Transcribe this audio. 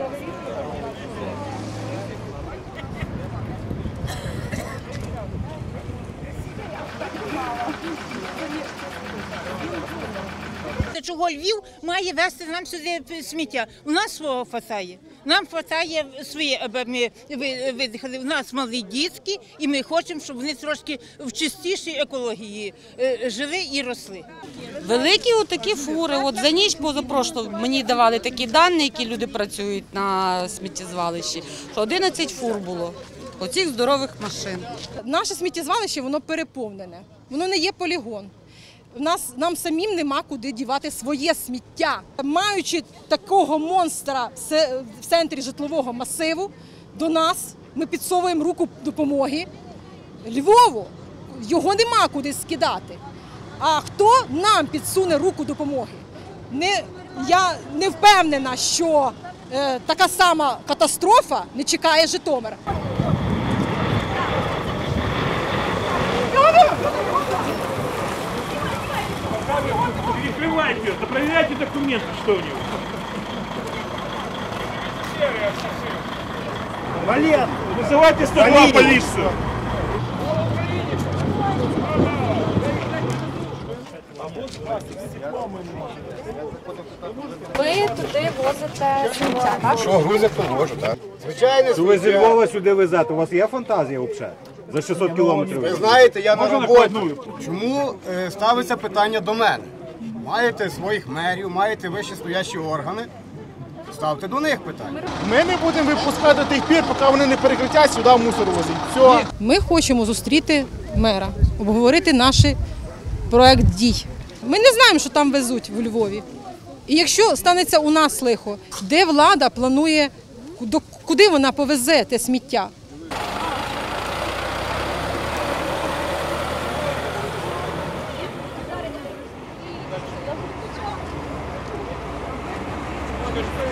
already? Та Чого Львів має вести нам сюди сміття? У нас свого фасає. Нам хватає своє, аби ми ви- видихали. У нас малі дітки, і ми хочемо, щоб вони трошки в чистішій екології е, жили і росли. Великі отакі фури. От за ніч позапрошло мені давали такі дані, які люди працюють на сміттєзвалищі, що 11 фур було. Оцих здорових машин. Наше сміттєзвалище воно переповнене, воно не є полігон. Нас нам самим нема куди дівати своє сміття. Маючи такого монстра в центрі житлового масиву, до нас ми підсовуємо руку допомоги. Львову його нема куди скидати. А хто нам підсуне руку допомоги? Не, я не впевнена, що е, така сама катастрофа не чекає Житомир. Перекрывайте, да проверяйте документы, что у него. Валет, вызывайте 102 полицию. Ви туди возите сміття, так? Що грузять, то можу, так. Звичайно, Ви зі Львова сюди везете, у вас є фантазія взагалі? За 600 кілометрів. Ви знаєте, я на Можна роботі. накладную? Чому е, ставиться питання до мене? Маєте своїх мерів, маєте вище стоящі органи. Ставте до них питання. Ми не будемо випускати до тих пір, поки вони не перекриття сюди мусор возять. Все. Ми хочемо зустріти мера, обговорити наш проект дій. Ми не знаємо, що там везуть в Львові. І якщо станеться у нас лихо, де влада планує, до- куди вона повезе те сміття? good.